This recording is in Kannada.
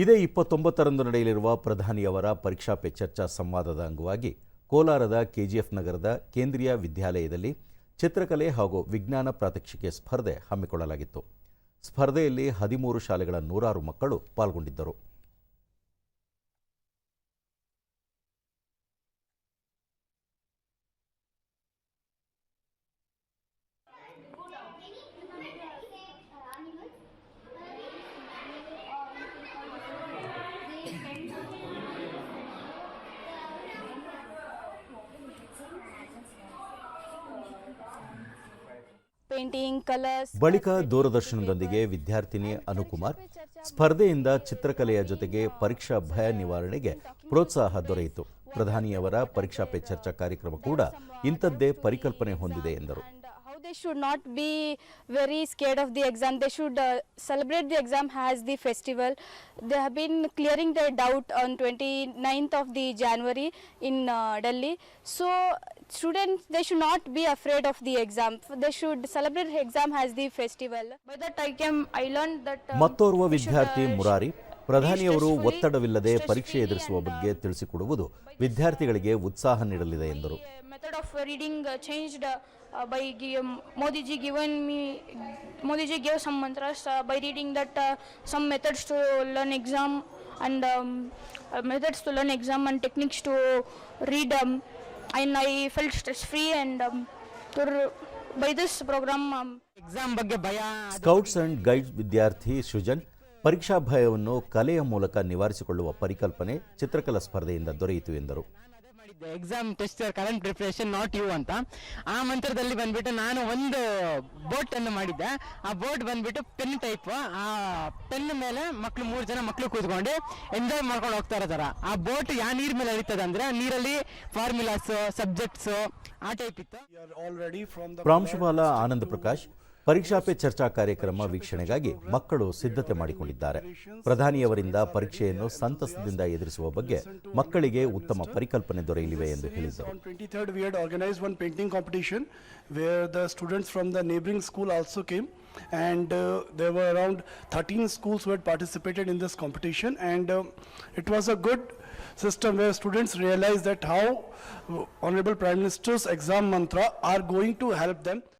ಇದೇ ಇಪ್ಪತ್ತೊಂಬತ್ತರಂದು ನಡೆಯಲಿರುವ ಪ್ರಧಾನಿಯವರ ಪರೀಕ್ಷಾ ಪೆ ಚರ್ಚಾ ಸಂವಾದದ ಅಂಗವಾಗಿ ಕೋಲಾರದ ಕೆಜಿಎಫ್ ನಗರದ ಕೇಂದ್ರೀಯ ವಿದ್ಯಾಲಯದಲ್ಲಿ ಚಿತ್ರಕಲೆ ಹಾಗೂ ವಿಜ್ಞಾನ ಪ್ರಾತ್ಯಕ್ಷಿಕೆ ಸ್ಪರ್ಧೆ ಹಮ್ಮಿಕೊಳ್ಳಲಾಗಿತ್ತು. ಸ್ಪರ್ಧೆಯಲ್ಲಿ ಹದಿಮೂರು ಶಾಲೆಗಳ ನೂರಾರು ಮಕ್ಕಳು ಪಾಲ್ಗೊಂಡಿದ್ದರು. ಬಳಿಕ ದೂರದರ್ಶನದೊಂದಿಗೆ ವಿದ್ಯಾರ್ಥಿನಿ ಅನುಕುಮಾರ್ ಸ್ಪರ್ಧೆಯಿಂದ ಚಿತ್ರಕಲೆಯ ಜೊತೆಗೆ ಪರೀಕ್ಷಾ ಭಯ ನಿವಾರಣೆಗೆ ಪ್ರೋತ್ಸಾಹ ದೊರೆಯಿತು. ಪ್ರಧಾನಿಯವರ ಪರೀಕ್ಷಾ ಪೆ ಚರ್ಚಾ ಕಾರ್ಯಕ್ರಮ ಕೂಡ ಇಂಥದ್ದೇ ಪರಿಕಲ್ಪನೆ ಹೊಂದಿದೆ ಎಂದರು. They should not be very scared of the exam they should uh, celebrate the exam as the festival they have been clearing their doubt on 29th of the january in uh, delhi so students they should not be afraid of the exam they should celebrate the exam as the festival by that i came i learned that uh, ಮತ್ತೋರ್ವ ವಿದ್ಯಾರ್ಥಿ uh, ಮುರಾರಿ ಪ್ರಧಾನಿಯವರು ಒತ್ತಡವಿಲ್ಲದೆ ಪರೀಕ್ಷೆ ಎದುರಿಸುವ uh, ಬಗ್ಗೆ ತಿಳಿಸಿಕೊಡುವುದು ವಿದ್ಯಾರ್ಥಿಗಳಿಗೆ ಉತ್ಸಾಹ ನೀಡಲಿದೆ ಎಂದರು reading uh, changed uh, uh, by um, Modi ji given me Modi ji gave some mantras uh, by reading that uh, some methods to learn exam and um, uh, methods to learn exam and techniques to read um, and I felt stress free and um, to, by this program um, exam ಬಗ್ಗೆ ಭಯ ಸ್ಕೌಟ್ಸ್ ಅಂಡ್ ಗೈಡ್ಸ್ ವಿದ್ಯಾರ್ಥಿ ಸೃಜನ್ ಪರೀಕ್ಷಾ ಭಯವನ್ನು ಕಲೆಯ ಮೂಲಕ ನಿವಾರಿಸಿಕೊಳ್ಳುವ ಪರಿಕಲ್ಪನೆ ಚಿತ್ರಕಲಾ ಸ್ಪರ್ಧೆಯಿಂದ ದೊರೆಯಿತು ಎಂದರು exam test current preparation not you ಅಂತ. ಆ ಮಂತ್ರದಲ್ಲಿ ಬಂದ್ಬಿಟ್ಟು ನಾನು ಒಂದು ಬೋಟ್ ಅನ್ನು ಮಾಡಿದ್ದೆ. ಆ ಬೋಟ್ ಬಂದ್ಬಿಟ್ಟು ಪೆನ್ ಟೈಪ್ ಆ ಪೆನ್ ಮೇಲೆ ಮಕ್ಳು ಮೂರು ಜನ ಮಕ್ಳು ಕೂತ್ಕೊಂಡು ಎಂಜಾಯ್ ಮಾಡ್ಕೊಂಡು ಹೋಗ್ತಾ ಇರೋ ಆ ಬೋಟ್ ಯಾವ ನೀರ್ ಮೇಲೆ ಹರಿತದೆ ಅಂದ್ರೆ ನೀರಲ್ಲಿ ಫಾರ್ಮುಲಾಸ್ ಸಬ್ಜೆಕ್ಟ್ಸ್ ಆ ಟೈಪ್ ಇತ್ತು. ಪ್ರಾಂಶುಪಾಲ ಆನಂದ್ ಪ್ರಕಾಶ್ ಪರೀಕ್ಷಾ ಪೇ ಚರ್ಚಾ ಕಾರ್ಯಕ್ರಮ ವೀಕ್ಷಣೆಗಾಗಿ ಮಕ್ಕಳು ಸಿದ್ಧತೆ ಮಾಡಿಕೊಂಡಿದ್ದಾರೆ ಪ್ರಧಾನಿಯವರಿಂದ ಪರೀಕ್ಷೆಯನ್ನು ಸಂತಸದಿಂದ ಎದುರಿಸುವ ಬಗ್ಗೆ ಮಕ್ಕಳಿಗೆ ಉತ್ತಮ ಪರಿಕಲ್ಪನೆ ದೊರೆಯಲಿವೆ ಎಂದು ಹೇಳಿದರು 23rd, we organized one painting competition where the students from the neighboring school also came. And uh, there were around 13 schools who had participated in this competition. And uh, it was a good system where students realized that how uh, Honorable Prime Minister's exam mantra are going to help them.